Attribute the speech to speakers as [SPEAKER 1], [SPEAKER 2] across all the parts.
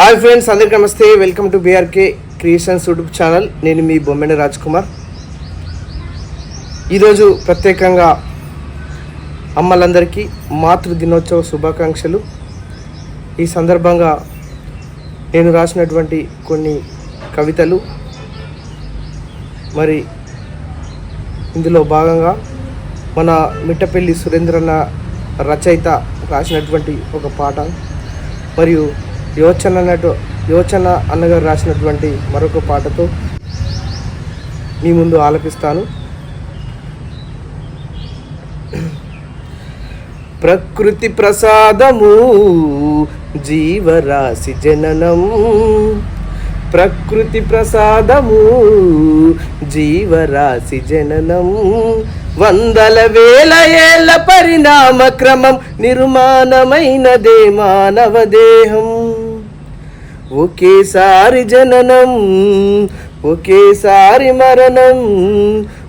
[SPEAKER 1] Hi friends అందరికీ నమస్తే. Welcome to BRK creations YouTube channel. నేను మీ బొమ్మెన రాజ్ కుమార్ ఈరోజు ప్రత్యేకంగా అమ్మలందరికీ మాతృ దినోత్సవ శుభాకాంక్షలు. ఈ సందర్భంగా నేను రాసినటువంటి కొన్ని కవితలు. మరి ఇందులో భాగంగా మన మిట్టపల్లి సురేంద్రన్న రచయిత రాసినటువంటి ఒక పాట. మరియు యోచన అన్నట్టు యోచన అన్నగారు రాసినటువంటి మరొక పాటతో మీ ముందు ఆలపిస్తాను. ప్రకృతి ప్రసాదము జీవరాశి జననం. ప్రకృతి ప్రసాదము జీవరాశి జననం. వందల వేల ఏళ్ళ పరిణామ క్రమం నిర్మాణమైనదే మానవ దేహం. ఒకేసారి జననం ఒకేసారి మరణం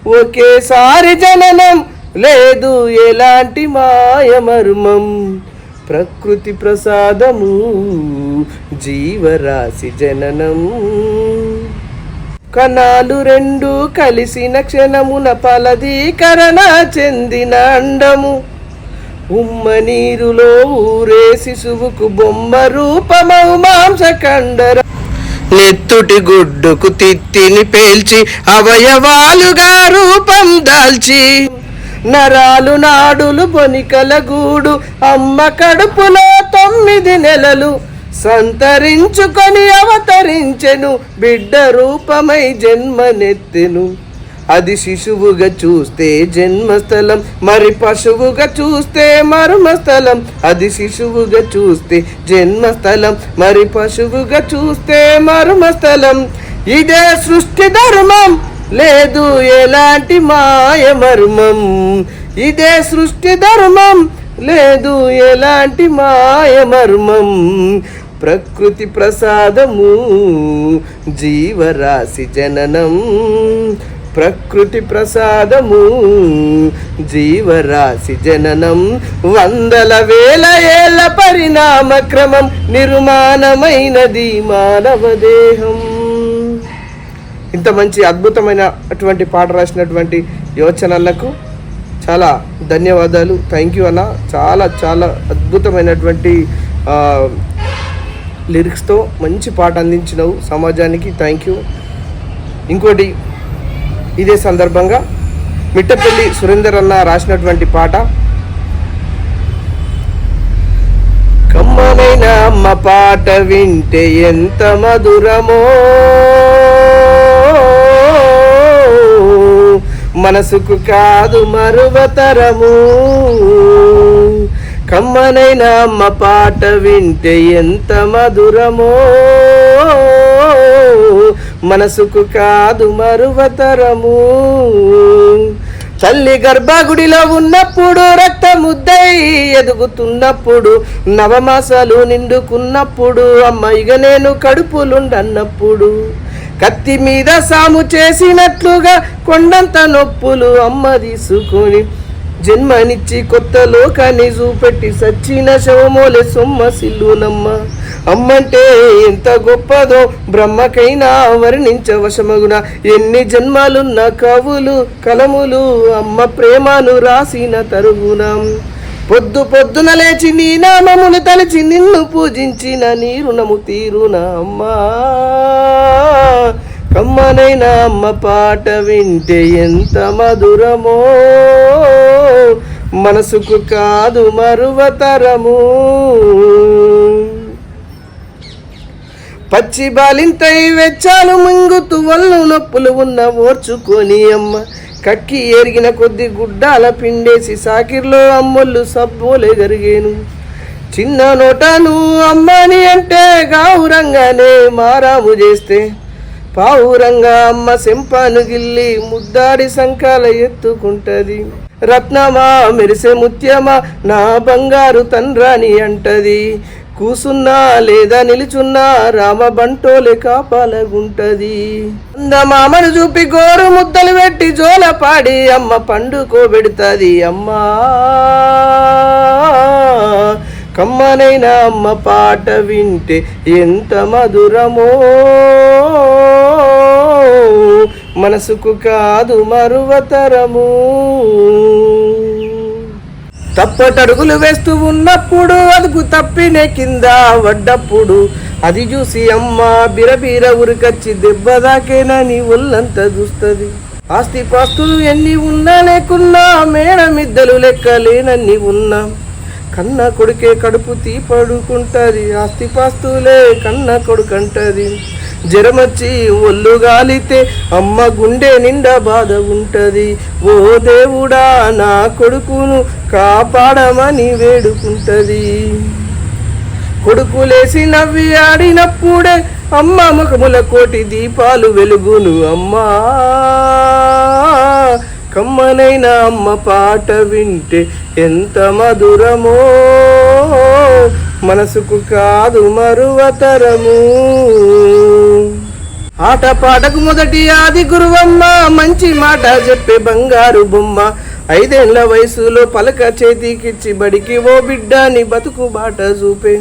[SPEAKER 1] ఒకేసారి జననం. లేదు ఎలాంటి మాయమర్మం ప్రకృతి ప్రసాదము జీవరాశి జననం. కణాలు రెండు కలిసిన క్షణమున ఫలదీకరణ చెందిన అండము. ఉమ్మ నీరులో ఊరే శిశువుకు బొమ్మ రూపమౌ మాంసకండర. నెత్తుటి గుడ్డుకు తిత్తిని పేల్చి అవయవాలుగా రూపం దాల్చి. నరాలు నాడులు బొనికల గూడు అమ్మ కడుపులో తొమ్మిది నెలలు సంతరించుకొని అవతరించెను బిడ్డ రూపమై జన్మనెత్తెను. అది శిశువుగా చూస్తే జన్మస్థలం మరి పశువుగా చూస్తే మర్మస్థలం. అది శిశువుగా చూస్తే జన్మస్థలం మరి పశువుగా చూస్తే మర్మస్థలం. ఇదే సృష్టి ధర్మం లేదు ఎలాంటి మాయ మర్మం. ఇదే సృష్టి ధర్మం లేదు ఎలాంటి మాయ మర్మం. ప్రకృతి ప్రసాదము జీవరాశి జననం. ప్రకృతి ప్రసాదము జీవరాశి జననం వందల వేల ఏళ్ళ పరిణామ క్రమం నిర్మాణమైనది మానవ దేహం. ఇంత మంచి అద్భుతమైన అటువంటి పాట రాసినటువంటి యోచనలకు చాలా ధన్యవాదాలు. థ్యాంక్ యూ అన్న. చాలా చాలా అద్భుతమైనటువంటి లిరిక్స్తో మంచి పాట అందించినవు సమాజానికి. థ్యాంక్ యూ ఇంకోటి ఇదే సందర్భంగా మిట్టపల్లి సురేందర్ అన్న రాసినటువంటి పాట. కమ్మనైన అమ్మ పాట వింటే ఎంత మధురమో మనసుకు కాదు మరువతరము. కమ్మనైన అమ్మ పాట వింటే ఎంత మధురమో మనసుకు కాదు మరువతరము. తల్లి గర్భగుడిలో ఉన్నప్పుడు రక్తముద్దై ఎదుగుతున్నప్పుడు నవమాసాలు నిండుకున్నప్పుడు అమ్మ ఇక నేను కడుపులుండన్నప్పుడు కత్తి మీద సాము చేసినట్లుగా కొండంత నొప్పులు అమ్మ తీసుకొని జన్మనిచ్చి కొత్త లోకాన్ని చూపెట్టి సచ్చిన శవమోలే సొమ్మ సిల్లునమ్మ అమ్మంటే ఎంత గొప్పదో బ్రహ్మకైనా వర్ణించవశమగున. ఎన్ని జన్మలున్న కవులు కలములు అమ్మ ప్రేమను రాసిన తరుగుణం పొద్దు పొద్దున లేచి నీ నామమును తలచి నిన్ను పూజించిన నీ రుణము తీరున అమ్మా. కమ్మనైనా అమ్మ పాట వింటే ఎంత మధురమో. మనసుకు కాదు మరువతరము పచ్చి బాలింతై వెచ్చాలు మింగుతూ వల్లు నొప్పులు ఉన్న ఓర్చుకొని అమ్మ. కక్కి ఎరిగిన కొద్ది గుడ్డాల పిండేసి సాకిర్లో అమ్మొల్లు సబ్బోలే గరిగేను. చిన్న నోటను అమ్మని అంటే గావురంగానే మారాము చేస్తే. పావురంగా అమ్మ సెంపాను గిల్లి ముద్దాడి సంకాల ఎత్తుకుంటది. రత్నమా మెరిసే ముత్యమా నా బంగారు తండ్రాని అంటది. కూసున్నా లేదా నిలుచున్నా రామ బంటోలే కాపాలగుంటది అందమామను చూపి గోరు ముద్దలు పెట్టి జోల పాడి అమ్మ పండుకోబెడుతుంది అమ్మా! కమ్మనైనా అమ్మ పాట వింటే ఎంత మధురమో! మనసుకు కాదు మరువతరము. తప్పటడుగులు వేస్తూ ఉన్నప్పుడు అదుగు తప్పినే కింద వడ్డప్పుడు అది చూసి అమ్మ బిరబీర ఉరికచ్చి దెబ్బ దాకేనని ఒళ్ళంతా చూస్తుంది. ఆస్తి పాస్తులు ఎన్ని ఉన్నా లేకున్నా మేడమిద్దలు లెక్కలేనన్ని ఉన్నా. కన్న కొడుకే కడుపు తీ పడుకుంటది ఆస్తి పాస్తులే కన్న కొడుకంటది. జ్వరమొచ్చి ఒళ్ళు గాలితే అమ్మ గుండె నిండా బాధ ఉంటది. ఓ దేవుడా నా కొడుకును కాపాడమని వేడుకుంటది. కొడుకులేసి నవ్వి ఆడినప్పుడే అమ్మ ముఖముల కోటి దీపాలు వెలుగును అమ్మా కమ్మనైన అమ్మ పాట వింటే ఎంత మధురమో. మనసుకు కాదు మరువతరము. ఆట పాటకు మొదటి ఆది గురువమ్మ మంచి మాట చెప్పే బంగారు బొమ్మ. ఐదేళ్ళ వయసులో పలక చేతికిచ్చి బడికి ఓ బిడ్డ నీ బతుకు బాట చూపే.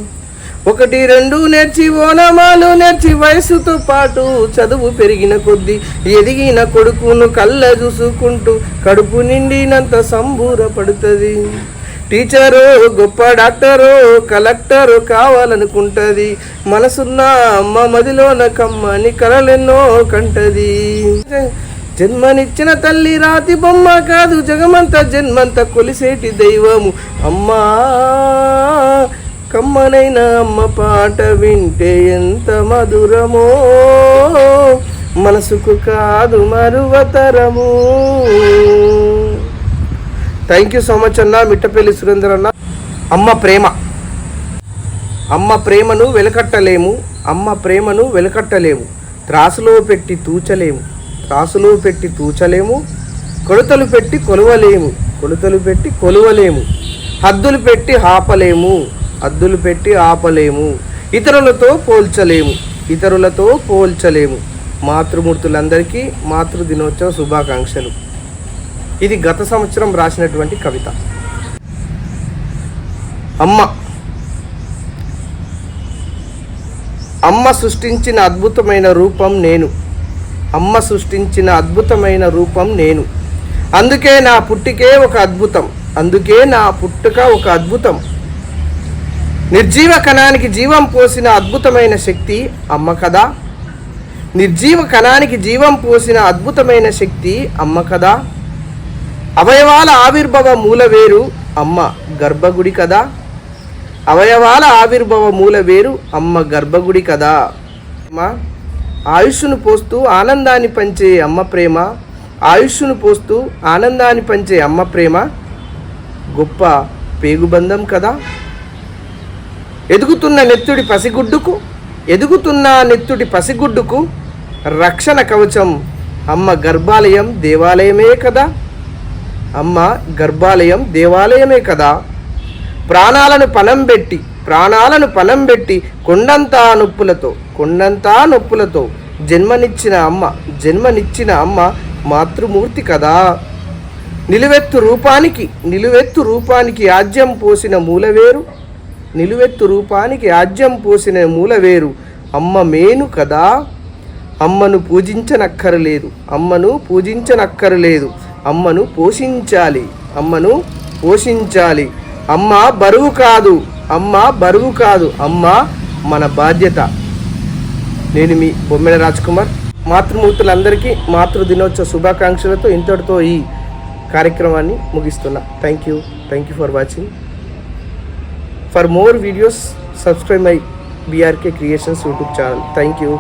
[SPEAKER 1] ఒకటి రెండు నేర్చి ఓనమాలు నేర్చి వయసుతో పాటు చదువు పెరిగిన కొద్దీ ఎదిగిన కొడుకును కళ్ళ చూసుకుంటూ కడుపు నిండినంత సంబూరపడుతుంది. టీచరు గొప్ప డాక్టరు కలెక్టరు కావాలనుకుంటది. మనసున్న అమ్మ మదిలోన కమ్మని కలలెన్నో కంటది. జన్మనిచ్చిన తల్లి రాతి బొమ్మ కాదు జగమంత జన్మంత కొలిసేటి దైవము. అమ్మా కమ్మనైన అమ్మ పాట వింటే ఎంత మధురమో. మనసుకు కాదు మరువతరము. థ్యాంక్ యూ సో మచ్ అన్న మిట్టపల్లి సురేందర్ అన్న. అమ్మ ప్రేమ. అమ్మ ప్రేమను వెలకట్టలేము. అమ్మ ప్రేమను వెలకట్టలేము. త్రాసులో పెట్టి తూచలేము. త్రాసులో పెట్టి తూచలేము. కొలతలు పెట్టి కొలవలేము. కొలతలు పెట్టి కొలవలేము. హద్దులు పెట్టి ఆపలేము. హద్దులు పెట్టి ఆపలేము. ఇతరులతో పోల్చలేము. ఇతరులతో పోల్చలేము. మాతృమూర్తులందరికీ మాతృ దినోత్సవ శుభాకాంక్షలు. ఇది గత సంవత్సరం రాసినటువంటి కవిత. అమ్మ. అమ్మ సృష్టించిన అద్భుతమైన రూపం నేను. అమ్మ సృష్టించిన అద్భుతమైన రూపం నేను. అందుకే నా పుట్టికే ఒక అద్భుతం. అందుకే నా పుట్టుక ఒక అద్భుతం. నిర్జీవ కణానికి జీవం పోసిన అద్భుతమైన శక్తి అమ్మ కదా. నిర్జీవ కణానికి జీవం పోసిన అద్భుతమైన శక్తి అమ్మ కదా. అవయవాల ఆవిర్భవ మూల వేరు అమ్మ గర్భగుడి కదా. అవయవాల ఆవిర్భవ మూల వేరు అమ్మ గర్భగుడి కదా. అమ్మ ఆయుష్ను పోస్తూ ఆనందాన్ని పంచే అమ్మ ప్రేమ ఆయుష్ను పోస్తూ ఆనందాన్ని పంచే అమ్మ ప్రేమ గొప్ప పేగుబంధం కదా. ఎదుగుతున్న నెత్తుడి పసిగుడ్డుకు ఎదుగుతున్న నెత్తుడి పసిగుడ్డుకు రక్షణ కవచం అమ్మ గర్భాలయం దేవాలయమే కదా. అమ్మ గర్భాలయం దేవాలయమే కదా. ప్రాణాలను పణం పెట్టి ప్రాణాలను పణం పెట్టి కొండంతా నొప్పులతో కొండంతా నొప్పులతో జన్మనిచ్చిన అమ్మ జన్మనిచ్చిన అమ్మ మాతృమూర్తి కదా. నిలువెత్తు రూపానికి నిలువెత్తు రూపానికి ఆజ్యం పోసిన మూలవేరు. నిలువెత్తు రూపానికి ఆజ్యం పోసిన మూలవేరు అమ్మ మేను కదా. అమ్మను పూజించనక్కరలేదు అమ్మను పూజించనక్కరలేదు అమ్మను పోషించాలి. అమ్మను పోషించాలి. అమ్మ బరువు కాదు. అమ్మ బరువు కాదు. అమ్మ మన బాధ్యత. నేను మీ బొమ్మెడ రాజ్ కుమార్ మాతృమూర్తులందరికీ మాతృ దినోత్సవ శుభాకాంక్షలతో ఇంతటితో ఈ కార్యక్రమాన్ని ముగిస్తున్నా. Thank you thank you for watching for more videos subscribe my BRK creations YouTube channel thank you